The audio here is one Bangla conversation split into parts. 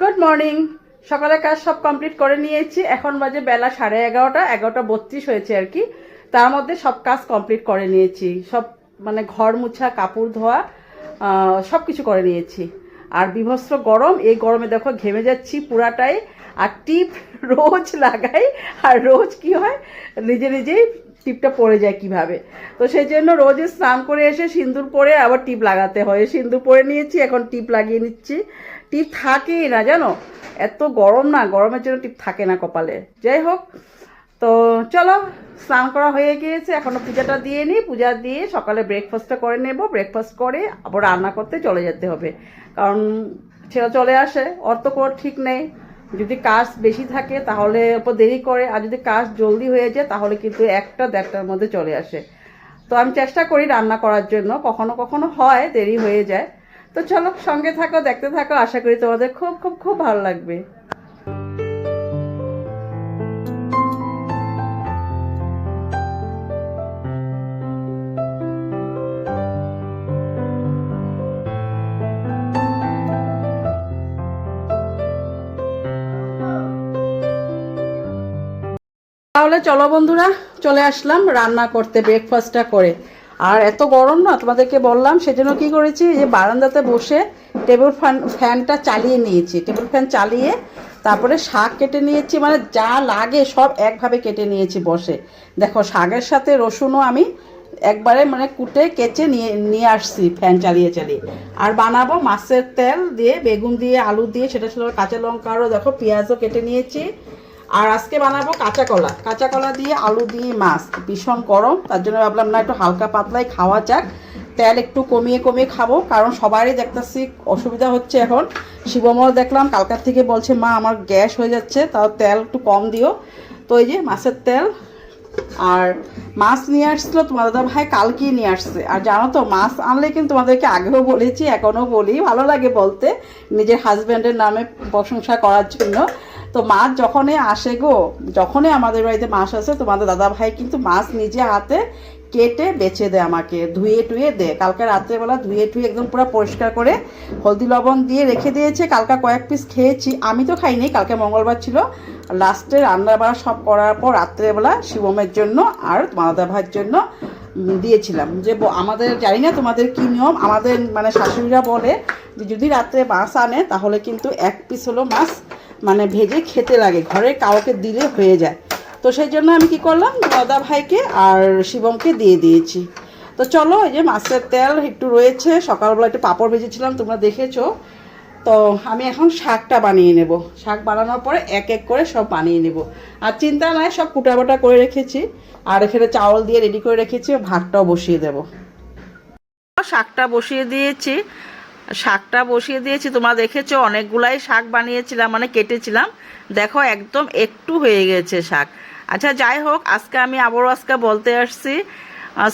গুড মর্নিং সকালে কাজ সব কমপ্লিট করে নিয়েছি। এখন বাজে বেলা সাড়ে এগারোটা এগারোটা বত্রিশ হয়েছে আর কি। তার মধ্যে সব কাজ কমপ্লিট করে নিয়েছি। সব মানে ঘর মুছা, কাপড় ধোয়া সব কিছু করে নিয়েছি। আর বিভস্ত্র গরম, এই গরমে দেখো ঘেমে যাচ্ছি পুরাটাই। আর টিপ, রোজ লাগাই। আর রোজ কি হয়? নিজে নিজেই টিপটা পড়ে যায় কীভাবে। তো সেই জন্য রোজে স্নান করে এসে সিঁদুর পরে আবার টিপ লাগাতে হয়। সিঁদুর পরে নিয়েছি, এখন টিপ লাগিয়ে নিচ্ছি। টিপ থাকেই না, জানো? এত গরম না, গরমের জন্য টিপ থাকে না কপালে। যাই হোক, তো চলো, স্নান করা হয়ে গিয়েছে। এখনও পূজাটা দিয়ে নিই। পূজা দিয়ে সকালে ব্রেকফাস্টটা করে নেব। ব্রেকফাস্ট করে আবার রান্না করতে চলে যেতে হবে। কারণ ছেলে চলে আসে অত কোনো ঠিক নেই। যদি কাজ বেশি থাকে তাহলে ওপর দেরি করে, আর যদি কাজ জলদি হয়ে যায় তাহলে কিন্তু একটা দেড়টার মধ্যে চলে আসে। তো আমি চেষ্টা করি রান্না করার জন্য, কখনো কখনো হয়, দেরি হয়ে যায়। তো চলো সঙ্গে থাকো, দেখতে থাকো, আশা করি তোমাদের খুব খুব খুব ভালো লাগবে। তাহলে চলো বন্ধুরা, চলে আসলাম রান্না করতে ব্রেকফাস্টটা করে। আর এত গরম না, তোমাদেরকে বললাম, সেজন্য কি করেছি যে বারান্দাতে বসে টেবিল ফ্যান ফ্যানটা চালিয়ে নিয়েছি। টেবিল ফ্যান চালিয়ে তারপরে শাক কেটে নিয়েছি মানে যা লাগে সব একভাবে কেটে নিয়েছি বসে। দেখো, শাকের সাথে রসুনও আমি একবারে মানে কুটে, কেচে নিয়ে নিয়ে আসছি ফ্যান চালিয়ে চালিয়ে। আর বানাবো মাছের তেল দিয়ে, বেগুন দিয়ে, আলু দিয়ে, সেটা ছিল কাঁচা লঙ্কারও, দেখো, পেঁয়াজও কেটে নিয়েছি। আর আজকে বানাবো কাঁচা কলা। কাঁচা কলা দিয়ে আলু দিয়ে মাছ। ভীষণ গরম, তার জন্য ভাবলাম না একটু হালকা পাতলাই খাওয়া যাক। তেল একটু কমিয়ে কমিয়ে খাব, কারণ সবারই দেখতেছি অসুবিধা হচ্ছে এখন। শিবমল দেখলাম কালকার থেকে বলছে, মা, আমার গ্যাস হয়ে যাচ্ছে, তাও তেল একটু কম দিও। তো এই যে মাছের তেল। আর মাছ নিয়ে আসছিল তোমার দাদা ভাই, কালকেই নিয়ে আসছে। আর জানো তো, মাছ আনলে কিন্তু তোমাদেরকে আগেও বলেছি, এখনও বলি, ভালো লাগে বলতে নিজের হাজব্যান্ডের নামে প্রশংসা করার জন্য। তো মাছ যখনই আসে গো, যখনই আমাদের বাড়িতে মাছ আসে তোমাদের দাদা ভাই কিন্তু মাছ নিজে হাতে কেটে বেছে দেয় আমাকে, ধুয়ে টুয়ে দে কালকে রাত্রেবেলা ধুয়ে টুয়ে একদম পুরো পরিষ্কার করে হলদি লবণ দিয়ে রেখে দিয়েছে, কালকে কয়েক পিস খেয়েছি। আমি তো খাইনি, কালকে মঙ্গলবার ছিল। লাস্টে রান্না বাড়া সব করার পর রাত্রেবেলা শিবমের জন্য আর মাদাদা ভাইয়ের জন্য দিয়েছিলাম। যে আমাদের জানি না তোমাদের কি নিয়ম, আমাদের মানে শাশুড়িরা বলে যে যদি রাত্রে মাছ আনে তাহলে কিন্তু এক পিস হলো মাছ মানে ভেজে খেতে লাগে, ঘরে কাউকে দিলে হয়ে যায়। তো সেই জন্য আমি কি করলাম, দাদা ভাইকে আর শিবমকে দিয়ে দিয়েছি। তো চলো এই যে মাছের তেল একটু রয়েছে, সকালবেলা একটু পাঁপড় ভেজেছিলাম, তোমরা দেখেছ। তো আমি এখন শাকটা বানিয়ে নেব। শাক বানানোর পরে এক এক করে সব বানিয়ে নেব। আর চিন্তা নয় সব কুটাবাটা করে রেখেছি। আর এখানে চাউল দিয়ে রেডি করে রেখেছি, ভাতটাও বসিয়ে দেব। শাকটা বসিয়ে দিয়েছি। শাকটা বসিয়ে দিয়েছি। তোমরা দেখেছ, অনেকগুলাই শাক বানিয়েছিলাম মানে কেটেছিলাম। দেখো, একদম একটু হয়ে গেছে শাক। আচ্ছা যাই হোক, আজকে আমি আবারও আজকে বলতে আসছি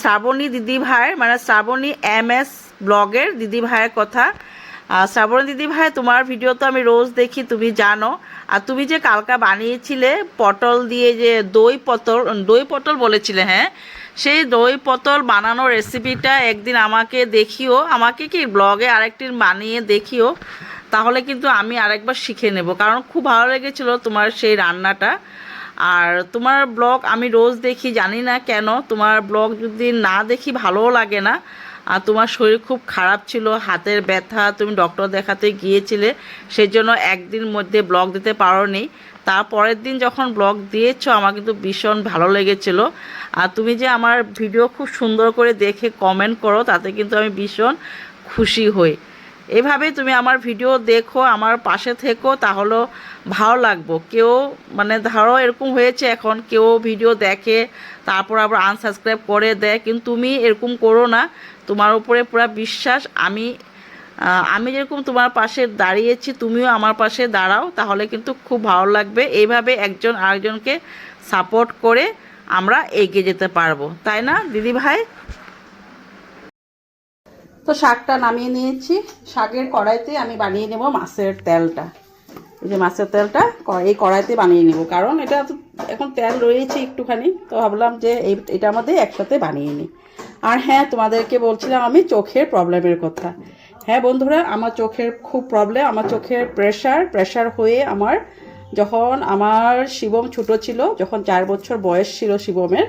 শ্রাবণী দিদি ভাইয়ের মানে শ্রাবণী এম এস ব্লগের দিদি ভাইয়ের কথা। শ্রাবণী দিদি ভাই, তোমার ভিডিও তো আমি রোজ দেখি, তুমি জানো। আর তুমি যে কালকা বানিয়েছিলে, পটল দিয়ে যে দই পটল দই পটল বলেছিলে হ্যাঁ? সেই দই পটল বানানোর রেসিপিটা একদিন আমাকে দেখিও। আমাকে কি ব্লগে আরেকটি বানিয়ে দেখিও? তাহলে কিন্তু আমি আরেকবার শিখে নেব। কারণ খুব ভালো লেগেছিল তোমার সেই রান্নাটা। আর তোমার ব্লগ আমি রোজ দেখি, জানি না কেন, তোমার ব্লগ যদি না দেখি, ভালোও লাগে না। আর তোমার শরীর খুব খারাপ ছিল, হাতের ব্যথা, তুমি ডক্টর দেখাতে গিয়েছিলে সেই জন্য একদিন মধ্যে ব্লগ দিতে পারোনি। তারপরের দিন যখন ব্লগ দিয়েছ, আমার কিন্তু ভীষণ ভালো লেগেছিল। আর তুমি যে আমার ভিডিও খুব সুন্দর করে দেখে কমেন্ট করো, তাতে কিন্তু আমি ভীষণ খুশি হই। এভাবে তুমি আমার ভিডিও দেখো, আমার পাশে থেকো, তাহলেও ভালো লাগবো। কেউ মানে ধরো এরকম হয়েছে এখন, কেউ ভিডিও দেখে, তারপর আবার আনসাবস্ক্রাইব করে দেয়, কিন্তু তুমি এরকম করো না। তোমার উপরে পুরো বিশ্বাস, আমি আমি যেরকম তোমার পাশে দাঁড়িয়েছি, তুমিও আমার পাশে দাঁড়াও, তাহলে কিন্তু খুব ভালো লাগবে। এইভাবে একজন আরেকজনকে সাপোর্ট করে আমরা এগিয়ে যেতে পারব। তাই না, দিদি ভাই? তো শাকটা নামিয়ে নিয়েছি। শাকের কড়াইতে আমি বানিয়ে নেব মাছের তেলটা। এই যে মাছের তেলটা এই কড়াইতে বানিয়ে নেব। কারণ এটা তো এখন তেল রয়েছে একটুখানি, তো ভাবলাম যে এটা আমাদের একসাথে বানিয়ে নিই। আর হ্যাঁ তোমাদেরকে বলছিলাম আমি চোখের প্রবলেমের কথা। হ্যাঁ বন্ধুরা, আমার চোখের খুব প্রবলেম আমার চোখের প্রেশার প্রেশার হয়ে আমার যখন আমার শিবম ছোট ছিল, যখন চার বছর বয়স ছিল শিবমের,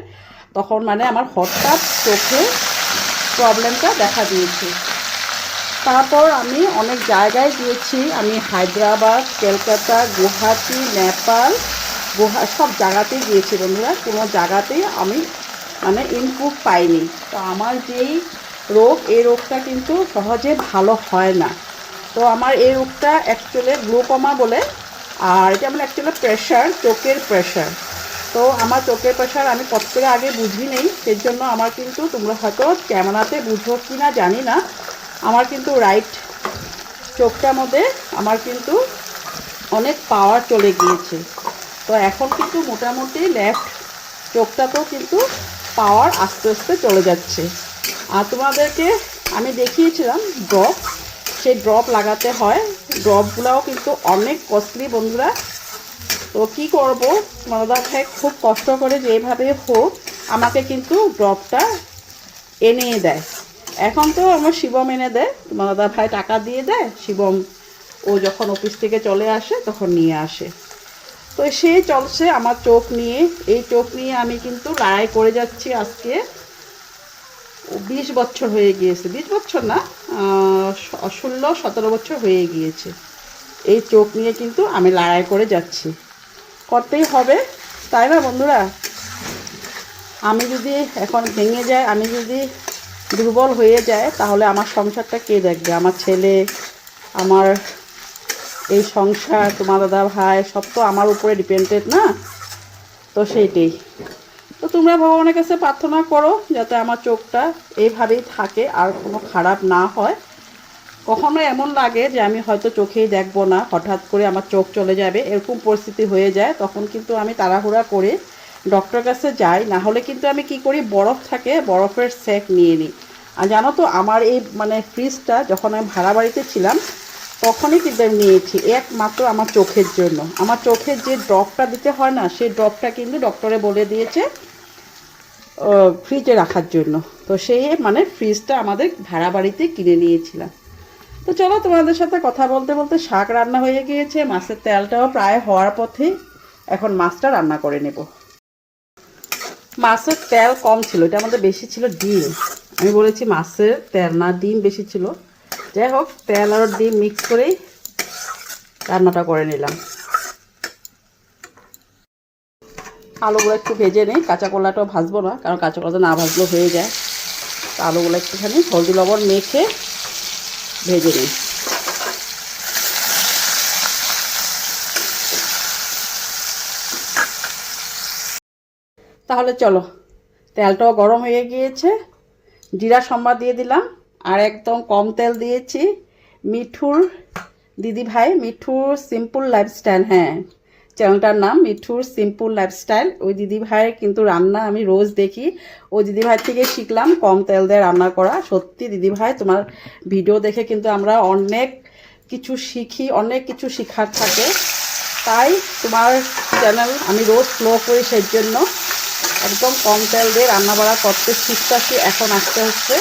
তখন মানে আমার হঠাৎ চোখে প্রবলেমটা দেখা দিয়েছে। তারপর আমি অনেক জায়গায় গিয়েছি, আমি হায়দ্রাবাদ, কলকাতা, গুয়াহাটি, নেপাল গুহা সব জায়গাতেই গিয়েছি বন্ধুরা। কোনো জায়গাতেই আমি মানে ইমপ্রুভ পাইনি। তো আমার যেই রোগ, এই রোগটা কিন্তু সহজে ভালো হয় না। তো আমার এই রোগটা অ্যাকচুয়ালি গ্লুকোমা বলে, আর এটা মানে অ্যাকচুয়ালি প্রেশার চোখের প্রেশার তো আমার চোখের প্রেশার আমি কত করে আগে বুঝি নেই সেই জন্য আমার কিন্তু তোমরা হয়তো ক্যামেরাতে বুঝো কি না জানি না। আমার কিন্তু রাইট চোখটার মধ্যে আমার কিন্তু অনেক পাওয়ার চলে গিয়েছে। তো এখন কিন্তু মোটামুটি লেফট চোখটাতেও কিন্তু পাওয়ার আস্তে আস্তে চলে যাচ্ছে। আর তোমাদেরকে আমি দেখিয়েছিলাম ড্রপ। সেই ড্রপ লাগাতে হয়। ড্রপগুলোও কিন্তু অনেক কস্টলি বন্ধুরা। তো কী করব? ভাই খুব কষ্ট করে যেভাবে হোক আমাকে কিন্তু ড্রপটা এনে দেয়। এখন তো আমার শিবম এনে দেয়। মাদাদা ভাই টাকা দিয়ে দেয়। শিবম ও যখন অফিস থেকে চলে আসে, তখন নিয়ে আসে। তো সে চলছে আমার চোখ নিয়ে। এই চোখ নিয়ে আমি কিন্তু লড়াই করে যাচ্ছি আজকে। বিশ বছর হয়ে গিয়েছে। বিশ বছর না ষোলো, সতেরো বছর হয়ে গিয়েছে। এই চোখ নিয়ে কিন্তু আমি লড়াই করে যাচ্ছি। করতেই হবে। তাই না, বন্ধুরা? আমি যদি এখন ভেঙে যায় আমি যদি দুর্বল হয়ে যায় তাহলে আমার সংসারটা কে দেখবে? আমার ছেলে, আমার এই সংসার, তোমার দাদা ভাই, সব তো আমার উপরে ডিপেন্ডেড না? তো সেইটাই। তো তোমরা ভগবানের কাছে প্রার্থনা করো যাতে আমার চোখটা এইভাবেই থাকে, আর কোনো খারাপ না হয়। কখনো এমন লাগে যে আমি হয়তো চোখেই দেখব না, হঠাৎ করে আমার চোখ চলে যাবে, এরকম পরিস্থিতি হয়ে যায়। তখন কিন্তু আমি তাড়াহুড়া করে ডক্টর কাছে যাই, না হলে কিন্তু আমি কি করি, বরফ থাকে, বরফের সেক নিয়ে নিই। আর জানো তো, আমার এই মানে ফ্রিজটা যখন আমি ভাড়া বাড়িতে ছিলাম তখনই কিন্তু আমি নিয়েছি, একমাত্র আমার চোখের জন্য। আমার চোখের যে ড্রপটা দিতে হয় না সেই ড্রপটা কিন্তু ডক্টরে বলে দিয়েছে ফ্রিজে রাখার জন্য। তো সেই মানে ফ্রিজটা আমাদের ভাড়া বাড়িতে কিনে নিয়েছিলাম। তো চলো তোমাদের সাথে কথা বলতে বলতে শাক রান্না হয়ে গিয়েছে, মাছের তেলটাও প্রায় হওয়ার পথে এখন মাছটা রান্না করে নেব। মাছের তেল কম ছিল, এটা আমাদের বেশি ছিল ডিম। আমি বলেছি মাছের তেল না, ডিম বেশি ছিল। যাই হোক তেল আর ডিম মিক্স করেই রান্নাটা করে নিলাম। আলুগুলো একটু ভেজে নিই, কাঁচা কলাটাও ভাজবো না, কারণ কাঁচা কলাটা না ভাজলেও হয়ে যায়। তো আলুগুলো একটুখানি হলদি লবণ মেখে ভেজে নিই। তাহলে চলো, তেলটাও গরম হয়ে গিয়েছে, জিরা সম্বাদ দিয়ে দিলাম। আর একদম কম তেল দিয়েছি। মিঠুর দিদি ভাই মিঠুর সিম্পল লাইফস্টাইল হ্যাঁ। চ্যানেলটার নাম মিঠুর সিম্পল লাইফস্টাইল ওই দিদি ভাইয়ের কিন্তু রান্না আমি রোজ দেখি। ওই দিদি ভাই থেকে শিখলাম কম তেল দিয়ে রান্না করা। সত্যি দিদি ভাই তোমার ভিডিও দেখে কিন্তু আমরা অনেক কিছু শিখি, অনেক কিছু শেখার থাকে। তাই তোমার চ্যানেল আমি রোজ ফ্লো করি সেই জন্য। একদম কম তেল দিয়ে রান্না বাড়া করতে শিখতেছি, এখন আসতে আস্তে।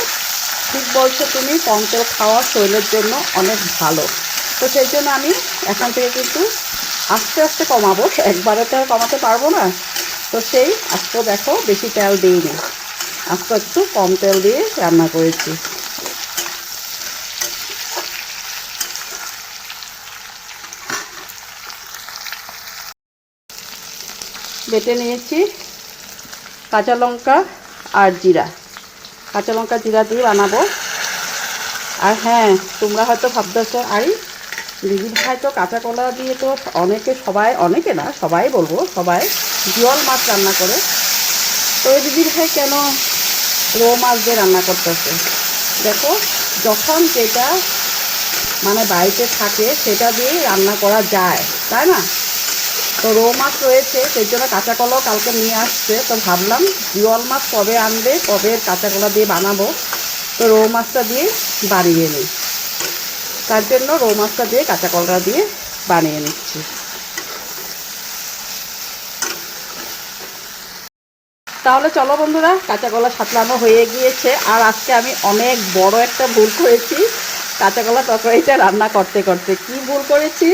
ঠিক বলছো তুমি তেল খাওয়া শরীরের জন্য অনেক ভালো। তো সেই জন্য আমি এখন থেকে কিন্তু আস্তে আস্তে কমাবো, একবারে তো আর কমাতে পারব না। তো সেই আজকেও দেখো বেশি তেল দিইনি। আজকে একটু কম তেল দিয়ে রান্না করেছি। বেটে নিয়েছি কাঁচা লঙ্কা আর জিরা। কাঁচা লঙ্কা জিরা দিয়ে বানাবো। আর হ্যাঁ তোমরা হয়তো ভাবতেছো, আরে, দিদি ভাই তো কাঁচা কলা দিয়ে তো অনেকে সবাই, অনেকে না, সবাই বলব, সবাই জিওল মাছ রান্না করে। তো এই দিদি ভাই কেন রো মাছ দিয়ে রান্না করতেছে? দেখো, যখন যেটা মানে বাড়িতে থাকে, সেটা দিয়ে রান্না করা যায়, তাই না? তো রো মাছ রয়েছে, সেই জন্য কাঁচা কলাও কালকে নিয়ে আসছে। তো ভাবলাম জিওল মাছ কবে আনবে, কবে কাঁচা কলা দিয়ে বানাবো? তো রৌ মাছটা দিয়ে বানিয়ে নিই। তার জন্য রৌ মাছটা দিয়ে কাঁচা কলা দিয়ে বানিয়ে নিচ্ছি। তাহলে চলো বন্ধুরা কাঁচা কলা সাতলানো হয়ে গিয়েছে। আর আজকে আমি অনেক বড় একটা ভুল করেছি। কাঁচা কলা তরকারিটা রান্না করতে করতে। কি ভুল করেছি?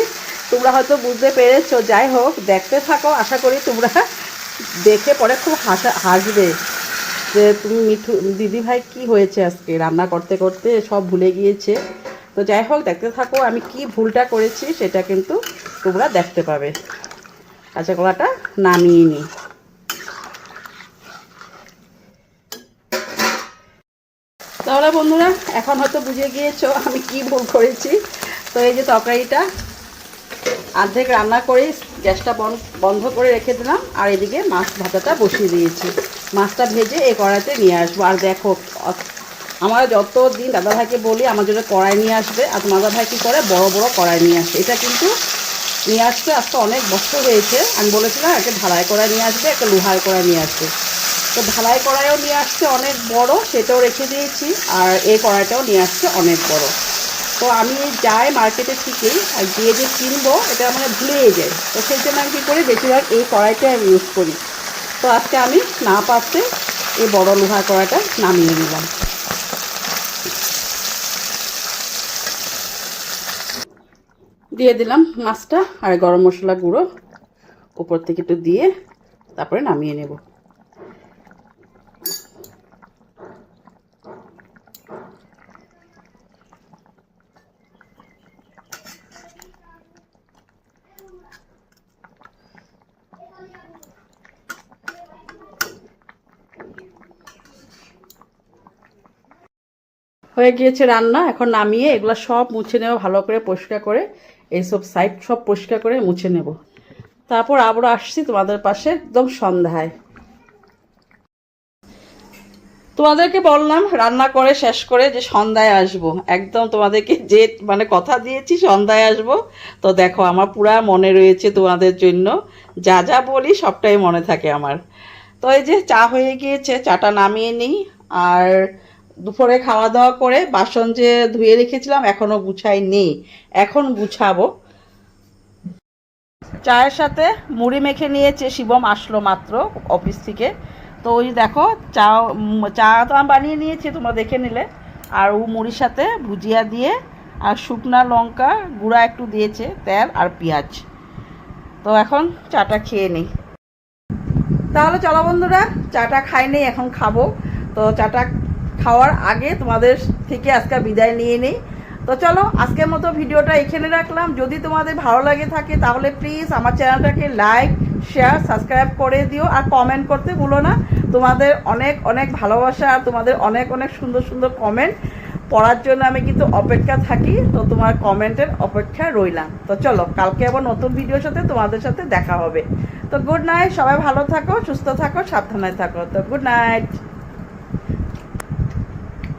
তোমরা হয়তো বুঝতে পেরেছ, যাই হোক, দেখতে থাকো, আশা করি তোমরা দেখে পরে খুব হাসা, হাসবে যে তুমি মিঠু দিদি ভাই কি হয়েছে আজকে? রান্না করতে করতে সব ভুলে গিয়েছে। তো যাই হোক, দেখতে থাকো, আমি কি ভুলটা করেছি সেটা কিন্তু তোমরা দেখতে পাবে। কাঁচা কলাটা নামিয়ে নিই। তাহলে বন্ধুরা, এখন হয়তো বুঝে গিয়েছো আমি কি ভুল করেছি। তো এই যে তরকারিটা অর্ধেক রান্না করে গ্যাসটা বন- বন্ধ করে রেখে দিলাম, আর এদিকে মাছ ভাজাটা বসিয়ে দিয়েছি। মাছটা ভেজে এই কড়াইতে নিয়ে আসব। আর দেখো আমরা যত দিন দাদাভাইকে বলি, আমার জন্য কড়াই নিয়ে আসবে, আর তোমার দাদাভাই কী করে? বড় বড় কড়াই নিয়ে আসে। এটা কিন্তু নিয়ে আসতে আজকে অনেক বছর হয়েছে। আমি বলেছিলাম একটা ঢালাই কড়াই নিয়ে আসবে একটা লোহার কড়াই নিয়ে আসবে। তো ঢালাই কড়াইও নিয়ে আসছে অনেক বড়, সেটাও রেখে দিয়েছি, আর এই কড়াইটাও নিয়ে আসছে অনেক বড়। তো আমি যাই মার্কেটে ঠিকই আর গিয়ে যে কিনবো, এটা মানে ভুলেই যায় তো সেই জন্য আমি কী করি, বেশিরভাগ এই কড়াইটা আমি ইউজ করি। তো আজকে আমি না পারতে এই বড় লোহার কড়াইটা নামিয়ে নিলাম। দিয়ে দিলাম মাছটা আর গরম মশলা গুঁড়ো। উপর থেকে একটু দিয়ে তারপরে নামিয়ে নেব। হয়ে গিয়েছে রান্না। এখন নামিয়ে এগুলো সব মুছে নেব, ভালো করে পরিষ্কার করে। এইসব সাইড সব পরিষ্কার করে মুছে নেব। তারপর আবারও আসছি তোমাদের পাশে, একদম সন্ধ্যায়। তোমাদেরকে বললাম, রান্না করে শেষ করে যে সন্ধ্যায় আসব। একদম তোমাদেরকে যে মানে কথা দিয়েছি, সন্ধ্যায় আসব। তো দেখো, আমার পুরা মনে রয়েছে তোমাদের জন্য। যা যা বলি সবটাই মনে থাকে আমার। তো এই যে চা হয়ে গিয়েছে, চাটা নামিয়ে নিই। আর দুপুরে খাওয়া দাওয়া করে বাসন যে ধুয়ে রেখেছিলাম এখনও গুছাই নেই। এখন গুছাবো। চায়ের সাথে মুড়ি মেখে নিয়েছে শিবম, আসলো মাত্র অফিস থেকে। তো ওই দেখো, চা চা তো আমি বানিয়ে নিয়েছি, তোমরা দেখে নিলে। আর ও মুড়ির সাথে ভুজিয়া দিয়ে আর শুকনা লঙ্কা গুঁড়া একটু দিয়েছে, তেল আর পেঁয়াজ। তো এখন চাটা খেয়ে নিই। তাহলে চলো বন্ধুরা, চাটা খাই নেই, এখন খাব। তো চাটা খাওয়ার আগে তোমাদের থেকে আজকে বিদায় নিয়ে নেই। তো চলো, আজকের মতো ভিডিওটা এখানে রাখলাম। যদি তোমাদের ভালো লাগে থাকে, তাহলে প্লিজ আমার চ্যানেলটাকে লাইক শেয়ার সাবস্ক্রাইব করে দিও আর কমেন্ট করতে ভুলো না। তোমাদের অনেক অনেক ভালোবাসা আর তোমাদের অনেক অনেক সুন্দর সুন্দর কমেন্ট পড়ার জন্য আমি কিন্তু অপেক্ষা থাকি, তো তোমার কমেন্টের অপেক্ষা রইলাম। তো চলো, কালকে আবার নতুন ভিডিওর সাথে তোমাদের সাথে দেখা হবে। তো গুড নাইট সবাই ভালো থাকো, সুস্থ থাকো, সাবধানে থাকো। তো গুড নাইট